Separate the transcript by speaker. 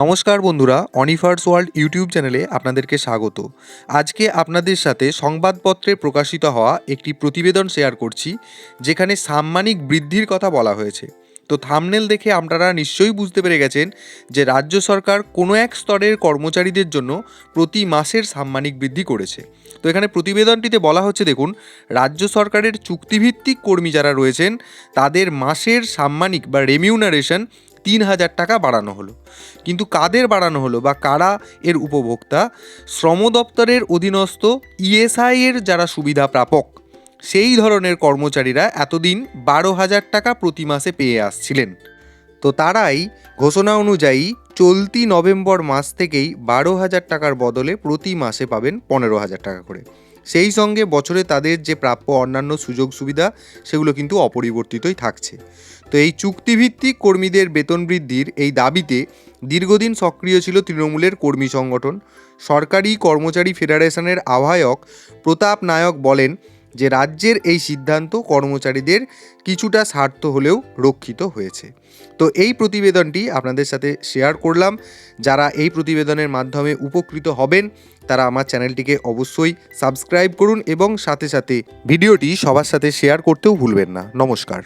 Speaker 1: নমস্কার বন্ধুরা অনিফার্স world YouTube চ্যানেলে আপনাদেরকে স্বাগত। আজকে আপনাদের সাথে সংবাদপত্রে প্রকাশিত হওয়া একটি প্রতিবেদন শেয়ার করছি, যেখানে সাম্মানিক বৃদ্ধির কথা বলা হয়েছে। তো থামনেল দেখে আপনারা নিশ্চয়ই বুঝতে পেরে গেছেন যে রাজ্য সরকার কোনো এক স্তরের কর্মচারীদের জন্য প্রতি মাসের সাম্মানিক বৃদ্ধি করেছে। তো এখানে প্রতিবেদনটিতে বলা হচ্ছে, দেখুন, রাজ্য সরকারের চুক্তিভিত্তিক কর্মী যারা রয়েছেন, তাদের মাসের সাম্মানিক বা রেমিউনারেশন তিন হাজার টাকা বাড়ানো হলো। কিন্তু কাদের বাড়ানো হলো বা কারা এর উপভোক্তা? শ্রম দপ্তরের অধীনস্থ ইএসআই এর যারা সুবিধা প্রাপক, সেই ধরনের কর্মচারীরা এতদিন বারো হাজার টাকা প্রতি মাসে পেয়ে আসছিলেন। তো তারাই ঘোষণা অনুযায়ী চলতি নভেম্বর মাস থেকেই বারো হাজার টাকার বদলে প্রতি মাসে পাবেন পনেরো হাজার টাকা করে। সেই সঙ্গে বছরে তাদের যে প্রাপ্য অন্যান্য সুযোগ সুবিধা, সেগুলো কিন্তু অপরিবর্তিতই থাকছে। তো এই চুক্তিভিত্তিক কর্মীদের বেতন বৃদ্ধির এই দাবিতে দীর্ঘদিন সক্রিয় ছিল তৃণমূলের কর্মী সংগঠন। সরকারি কর্মচারী ফেডারেশনের আহ্বায়ক প্রতাপ নায়ক বলেন যে রাজ্যের এই সিদ্ধান্ত কর্মচারীদের কিছুটা স্বার্থ হলেও রক্ষিত হয়েছে। তো এই প্রতিবেদনটি আপনাদের সাথে শেয়ার করলাম। যারা এই প্রতিবেদনের মাধ্যমে উপকৃত হবেন, তারা আমার চ্যানেলটিকে অবশ্যই সাবস্ক্রাইব করুন এবং সাথে সাথে ভিডিওটি সবার সাথে শেয়ার করতেও ভুলবেন না। নমস্কার।